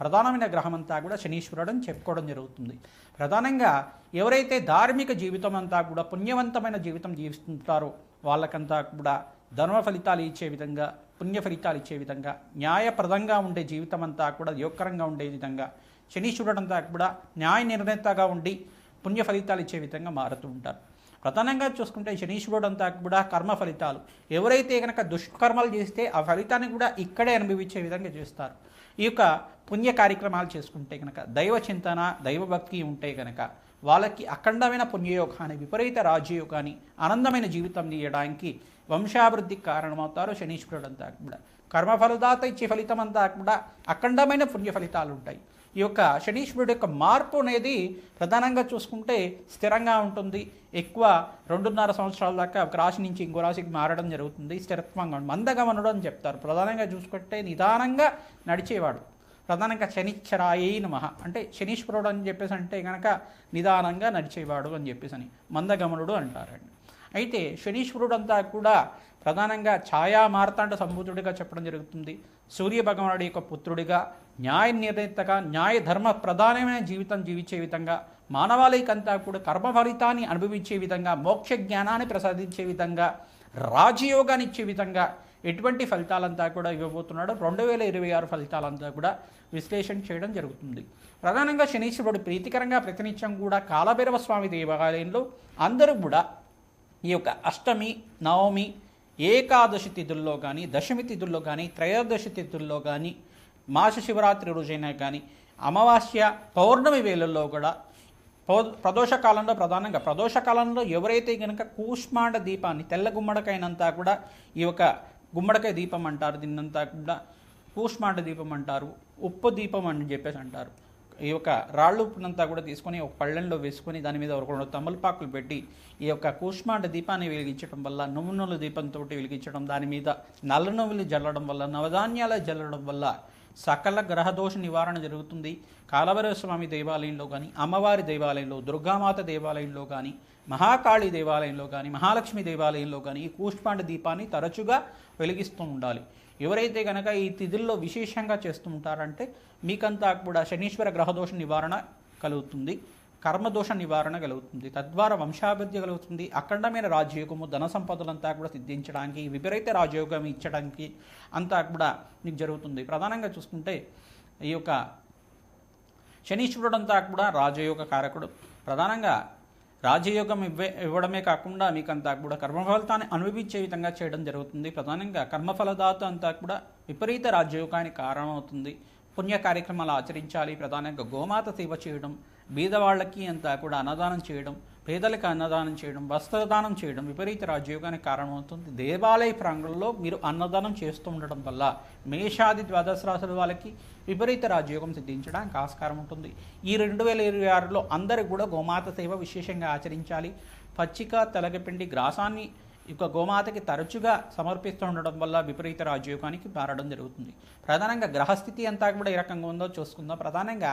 ప్రధానమైన గ్రహం అంతా కూడా శనీశ్వరుడు అని చెప్పుకోవడం జరుగుతుంది. ప్రధానంగా ఎవరైతే ధార్మిక జీవితం అంతా కూడా పుణ్యవంతమైన జీవితం జీవిస్తుంటారో వాళ్ళకంతా కూడా ధర్మ ఫలితాలు ఇచ్చే విధంగా పుణ్య ఫలితాలు ఇచ్చే విధంగా న్యాయప్రదంగా ఉండే జీవితం అంతా కూడా యోగకరంగా ఉండే విధంగా శనీశ్వరుడు అంతా కూడా న్యాయ నిర్ణేతగా ఉండి పుణ్య ఫలితాలు ఇచ్చే విధంగా మారుతూ ఉంటారు. ప్రధానంగా చూసుకుంటే శనీశ్వరుడు అంతా కూడా కర్మ ఫలితాలు. ఎవరైతే కనుక దుష్కర్మలు చేస్తే ఆ ఫలితాన్ని కూడా ఇక్కడే అనుభవించే విధంగా చేస్తారు. ఈ యొక్క పుణ్య కార్యక్రమాలు చేసుకుంటే కనుక దైవ చింతన దైవభక్తి ఉంటే కనుక వాళ్ళకి అఖండమైన పుణ్యయోగాన్ని విపరీత రాజయోగాన్ని ఆనందమైన జీవితం తీయడానికి వంశాభివృద్ధికి కారణమవుతారు శనీశ్వరుడు అంతా కూడా. కర్మఫలదాత ఇచ్చే ఫలితం అంతా కూడా అఖండమైన పుణ్య ఫలితాలు ఉంటాయి ఈ యొక్క శనీశ్వరుడు యొక్క మార్పు అనేది ప్రధానంగా చూసుకుంటే స్థిరంగా ఉంటుంది. ఎక్కువ రెండున్నర సంవత్సరాల దాకా ఒక రాశి నుంచి ఇంకో రాశికి మారడం జరుగుతుంది. స్థిరత్వంగా మందగమనుడు అని చెప్తారు. ప్రధానంగా చూసుకుంటే నిదానంగా నడిచేవాడు. ప్రధానంగా శనిచ్చరాయి నమః. అంటే శనీశ్వరుడు అని చెప్పేసి అంటే కనుక నిదానంగా నడిచేవాడు అని చెప్పేసి అని మందగమనుడు అంటారండి. అయితే శనీశ్వరుడు అంతా కూడా ప్రధానంగా ఛాయా మార్తాండ సంభూతుడిగా చెప్పడం జరుగుతుంది. సూర్య భగవానుడి యొక్క పుత్రుడిగా న్యాయ నిర్ణేతగా న్యాయ ధర్మ ప్రధానమైన జీవితం జీవించే విధంగా మానవాళికంతా కూడా కర్మ ఫలితాన్ని అనుభవించే విధంగా మోక్ష జ్ఞానాన్ని ప్రసాదించే విధంగా రాజయోగాన్ని ఇచ్చే విధంగా ఎటువంటి ఫలితాలంతా కూడా ఇవ్వబోతున్నాడు రెండు వేల ఇరవై ఆరు ఫలితాలంతా కూడా విశ్లేషణ చేయడం జరుగుతుంది. ప్రధానంగా శనీశ్వరుడు ప్రీతికరంగా ప్రతినిత్యం కూడా కాలభైరవ స్వామి దేవాలయంలో అందరూ కూడా ఈ యొక్క అష్టమి నవమి ఏకాదశి తిథుల్లో కానీ దశమి తిథుల్లో కానీ త్రయోదశి తిథుల్లో కానీ మాస శివరాత్రి రోజైనా కానీ అమావాస్య పౌర్ణమి వేళల్లో కూడా పౌ- ప్రదోష కాలంలో ప్రధానంగా ప్రదోష కాలంలో ఎవరైతే కనుక కూష్మాండ దీపాన్ని తెల్ల గుమ్మడికైనంతా కూడా ఈ యొక్క గుమ్మడికాయ దీపం అంటారు దీన్నంతా కూడా కూష్మాండ దీపం అంటారు ఉప్పు దీపం అని చెప్పేసి అంటారు. ఈ యొక్క రాళ్ళు ఉప్పునంతా కూడా తీసుకొని ఒక పళ్ళెంలో వేసుకొని దాని మీద ఒక రెండు తమలపాకులు పెట్టి ఈ యొక్క కూష్మాండ దీపాన్ని వెలిగించడం వల్ల నువ్వు నూనె దీపంతో వెలిగించడం దాని మీద నల్ల నువ్వులు జల్లడం వల్ల నవధాన్యాలు జల్లడం వల్ల సకల గ్రహదోష నివారణ జరుగుతుంది. కాలభైరవ స్వామి దేవాలయంలో కానీ అమ్మవారి దేవాలయంలో దుర్గామాత దేవాలయంలో కానీ మహాకాళి దేవాలయంలో కానీ మహాలక్ష్మి దేవాలయంలో కానీ ఈ కూష్మాండ దీపాన్ని తరచుగా వెలిగిస్తూ ఉండాలి. ఎవరైతే కనుక ఈ తిథుల్లో విశేషంగా చేస్తూ ఉంటారంటే మీకంతా కూడా శనీశ్వర గ్రహదోష నివారణ కలుగుతుంది కర్మదోష నివారణ కలుగుతుంది తద్వారా వంశాభివృద్ధి కలుగుతుంది అఖండమైన రాజయోగము ధన సంపదలంతా కూడా సిద్ధించడానికి విపరీత రాజయోగం ఇచ్చడానికి అంతా కూడా మీకు జరుగుతుంది. ప్రధానంగా చూసుకుంటే ఈ యొక్క శనీశ్వరుడంతా కూడా రాజయోగ కారకుడు. ప్రధానంగా రాజయోగం ఇవ్వే ఇవ్వడమే కాకుండా మీకంతా కూడా కర్మఫలితాన్ని అనుభవించే విధంగా చేయడం జరుగుతుంది. ప్రధానంగా కర్మఫలదాత అంతా కూడా విపరీత రాజయోగానికి కారణమవుతుంది. పుణ్య కార్యక్రమాలు ఆచరించాలి. ప్రధానంగా గోమాత సేవ చేయడం బీదవాళ్ళకి అంతా కూడా అన్నదానం చేయడం పేదలకు అన్నదానం చేయడం వస్త్రదానం చేయడం విపరీత రాజయోగానికి కారణమవుతుంది. దేవాలయ ప్రాంగణంలో మీరు అన్నదానం చేస్తూ ఉండడం వల్ల మేషాది ద్వాదశ రాశుల వాళ్ళకి విపరీత రాజయోగం సిద్ధించడానికి ఆస్కారం ఉంటుంది. ఈ రెండు వేల ఇరవై ఆరులో అందరూ కూడా గోమాత సేవ విశేషంగా ఆచరించాలి. పచ్చిక తెలగపిండి గ్రాసాన్ని ఇక యొక్క గోమాతకి తరచుగా సమర్పిస్తూ ఉండడం వల్ల విపరీత రాజయోగానికి మారడం జరుగుతుంది. ప్రధానంగా గ్రహస్థితి అంతా కూడా ఏ రకంగా ఉందో చూసుకుందాం. ప్రధానంగా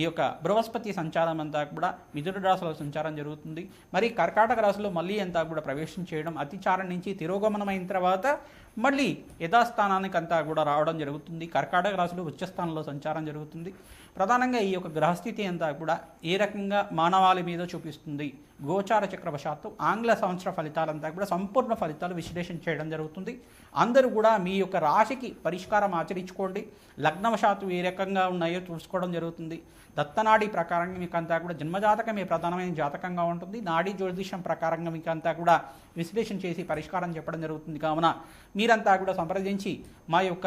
ఈ యొక్క బృహస్పతి సంచారం అంతా కూడా మిథున రాశిలో సంచారం జరుగుతుంది. మరి కర్కాటక రాశిలో మళ్ళీ అంతా కూడా ప్రవేశం చేయడం అతిచారం నుంచి తిరోగమనమైన తర్వాత మళ్ళీ యథాస్థానానికి అంతా కూడా రావడం జరుగుతుంది. కర్కాటక రాశిలో ఉచ్చస్థానంలో సంచారం జరుగుతుంది. ప్రధానంగా ఈ యొక్క గ్రహస్థితి అంతా కూడా ఏ రకంగా మానవాళి మీద చూపిస్తుంది? గోచార చక్రవశాత్తు ఆంగ్ల సంవత్సర ఫలితాలంతా కూడా సంపూర్ణ ఫలితాలు విశ్లేషణ చేయడం జరుగుతుంది. అందరూ కూడా మీ యొక్క రాశికి పరిష్కారం ఆచరించుకోండి. లగ్నవశాత్తు ఏ రకంగా ఉన్నాయో చూసుకోవడం జరుగుతుంది. దత్తనాడి ప్రకారంగా మీకు అంతా కూడా జన్మజాతకమే ప్రధానమైన జాతకంగా ఉంటుంది. నాడీ జ్యోతిషం ప్రకారంగా మీకు అంతా కూడా విశ్లేషణ చేసి పరిష్కారం చెప్పడం జరుగుతుంది. కావున మీరంతా కూడా సంప్రదించి మా యొక్క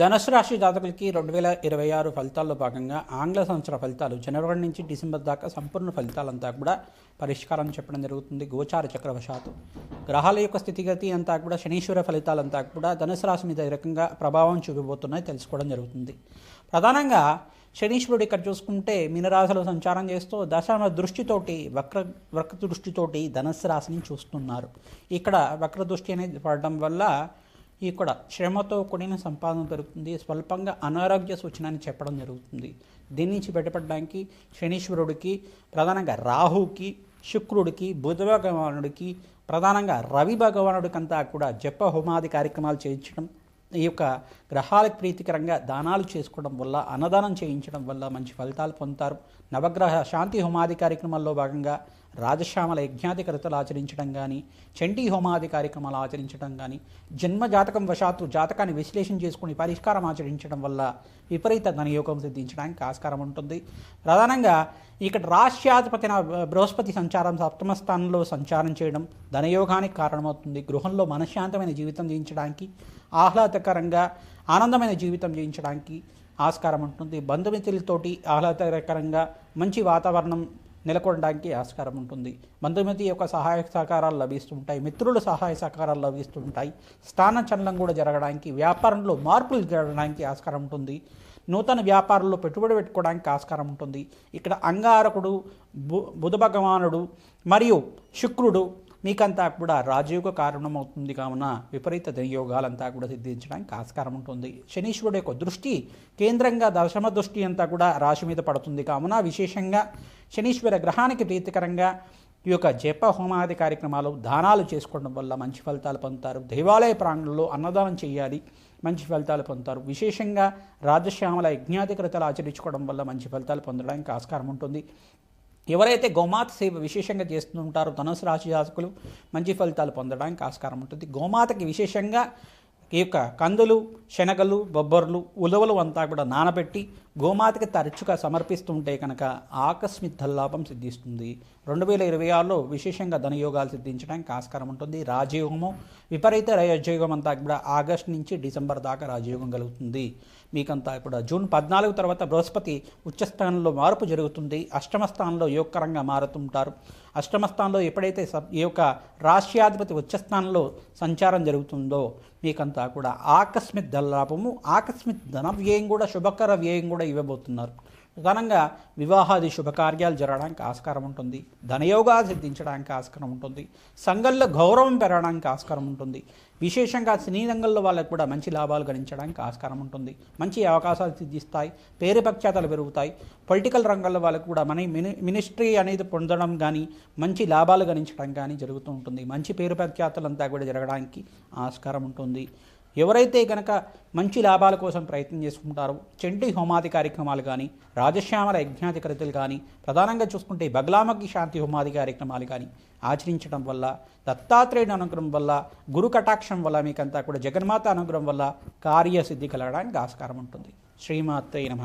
ధనుసు రాశి జాతకులకి రెండు వేల ఇరవై ఆరు ఫలితాల్లో భాగంగా ఆంగ్ల సంవత్సర ఫలితాలు జనవరి నుంచి డిసెంబర్ దాకా సంపూర్ణ ఫలితాలంతా కూడా పరిష్కారం చెప్పడం జరుగుతుంది. గోచార చక్రవశాత్తు. గ్రహాల యొక్క స్థితిగతి అంతా కూడా శనీశ్వర ఫలితాలంతా కూడా ధనుసు రాశి మీద ఏ రకంగా ప్రభావం చూపిపోతున్నాయి తెలుసుకోవడం జరుగుతుంది. ప్రధానంగా శనీశ్వరుడు ఇక్కడ చూసుకుంటే మీనరాశిలో సంచారం చేస్తూ దశమ దృష్టితోటి వక్ర వక్ర దృష్టితోటి ధనుసు రాశిని చూస్తున్నారు. ఇక్కడ వక్ర దృష్టి అనేది పడడం వల్ల ఇక్కడ శ్రమతో కూడిన సంపాదన దొరుకుతుంది. స్వల్పంగా అనారోగ్య సూచన అని చెప్పడం జరుగుతుంది. దీని నుంచి బయటపడడానికి శనీశ్వరుడికి ప్రధానంగా రాహుకి శుక్రుడికి బుధ భగవానుడికి ప్రధానంగా రవి భగవానుడికంతా కూడా జప హోమాది కార్యక్రమాలు చేయించడం ఈ యొక్క గ్రహాలకు ప్రీతికరంగా దానాలు చేసుకోవడం వల్ల అన్నదానం చేయించడం వల్ల మంచి ఫలితాలు పొందుతారు. నవగ్రహ శాంతి హోమాది కార్యక్రమాల్లో భాగంగా రాజశ్యామల యజ్ఞాధికరతలు ఆచరించడం కానీ చండీ హోమాది కార్యక్రమాలు ఆచరించడం కానీ జన్మ జాతకం వశాత్తు జాతకాన్ని విశ్లేషణ చేసుకుని పరిష్కారం ఆచరించడం వల్ల విపరీత ధనయోగం సిద్ధించడానికి ఆస్కారం ఉంటుంది. ప్రధానంగా ఇక్కడ రాష్ట్రాధిపతి బృహస్పతి సంచారం సప్తమ స్థానంలో సంచారం చేయడం ధనయోగానికి కారణమవుతుంది. గృహంలో మనశ్శాంతమైన జీవితం జీవించడానికి ఆహ్లాదకరంగా ఆనందమైన జీవితం జీవించడానికి ఆస్కారం ఉంటుంది. బంధుమిత్రులతోటి ఆహ్లాదకరంగా మంచి వాతావరణం నెలకొనడానికి ఆస్కారం ఉంటుంది. బంధుమతి యొక్క సహాయ సహకారాలు లభిస్తుంటాయి. మిత్రుల సహాయ సహకారాలు లభిస్తుంటాయి. స్థాన చలనం కూడా జరగడానికి వ్యాపారంలో మార్పులు జరగడానికి ఆస్కారం ఉంటుంది. నూతన వ్యాపారంలో పెట్టుబడి పెట్టుకోవడానికి ఆస్కారం ఉంటుంది. ఇక్కడ అంగారకుడు బు బుధ భగవానుడు మరియు శుక్రుడు మీకంతా కూడా రాజయోగ కారణమవుతుంది కావున విపరీత యోగాలంతా కూడా సిద్ధించడానికి ఆస్కారం ఉంటుంది. శనీశ్వరుడు యొక్క దృష్టి కేంద్రంగా దశమ దృష్టి అంతా కూడా రాశి మీద పడుతుంది కావున విశేషంగా శనీశ్వర గ్రహానికి ప్రీతికరంగా ఈ యొక్క జప హోమాది కార్యక్రమాలు దానాలు చేసుకోవడం వల్ల మంచి ఫలితాలు పొందుతారు. దేవాలయ ప్రాంగణంలో అన్నదానం చేయాలి మంచి ఫలితాలు పొందుతారు. విశేషంగా రాజశ్యామల యజ్ఞాధికృతలు ఆచరించుకోవడం వల్ల మంచి ఫలితాలు పొందడానికి ఆస్కారం ఉంటుంది. ఎవరైతే గోమాత సేవ విశేషంగా చేస్తుంటారో ధనుసు రాశి జాతకులు మంచి ఫలితాలు పొందడానికి ఆస్కారం ఉంటుంది. గోమాతకి విశేషంగా ఈ యొక్క కందులు శనగలు బొబ్బర్లు ఉలవలు అంతా కూడా నానబెట్టి గోమాతకి తరచుగా సమర్పిస్తుంటే కనుక ఆకస్మిక ధనలాభం సిద్ధిస్తుంది. రెండు వేల ఇరవై ఆరులో విశేషంగా ధనయోగాలు సిద్ధించడానికి ఆస్కారం ఉంటుంది. రాజయోగము విపరీత రాజయోగం అంతా కూడా ఆగస్ట్ నుంచి డిసెంబర్ దాకా రాజయోగం కలుగుతుంది. మీకంతా కూడా జూన్ పద్నాలుగు తర్వాత బృహస్పతి ఉచ్చస్థానంలో మార్పు జరుగుతుంది. అష్టమ స్థానంలో యోగకరంగా మారుతుంటారు. అష్టమ స్థానంలో ఎప్పుడైతే ఈ యొక్క రాష్ట్రాధిపతి ఉచ్చస్థానంలో సంచారం జరుగుతుందో మీకంతా కూడా ఆకస్మిక్ ధనలాభము ఆకస్మిక్ ధన వ్యయం కూడా శుభకర వ్యయం కూడా ఇవ్వబోతున్నారు. ప్రధానంగా వివాహాది శుభకార్యాలు జరగడానికి ఆస్కారం ఉంటుంది. ధనయోగాలు సిద్ధించడానికి ఆస్కారం ఉంటుంది. సంఘంలో గౌరవం పెరగడానికి ఆస్కారం ఉంటుంది. విశేషంగా సినీ రంగంలో వాళ్ళకు కూడా మంచి లాభాలు గణించడానికి ఆస్కారం ఉంటుంది. మంచి అవకాశాలు సిద్ధిస్తాయి. పేరుపఖ్యాతలు పెరుగుతాయి. పొలిటికల్ రంగంలో వాళ్ళకు కూడా మన మిని మినిస్ట్రీ అనేది పొందడం కానీ మంచి లాభాలు గణించడం కానీ జరుగుతూ ఉంటుంది. మంచి పేరుపఖ్యాతలంతా కూడా జరగడానికి ఆస్కారం ఉంటుంది. ఎవరైతే కనుక మంచి లాభాల కోసం ప్రయత్నం చేసుకుంటారో చెంటి హోమాది కార్యక్రమాలు కానీ రాజశ్యామల యజ్ఞాధికృతులు కానీ ప్రధానంగా చూసుకుంటే బగ్లామకి శాంతి హోమాది కార్యక్రమాలు కానీ ఆచరించడం వల్ల దత్తాత్రేయుడు అనుగ్రహం వల్ల గురు కటాక్షం వల్ల మీకంతా కూడా జగన్మాత అనుగ్రహం వల్ల కార్యసిద్ధి కలగడానికి ఆస్కారం ఉంటుంది. శ్రీమాత్రే నమ.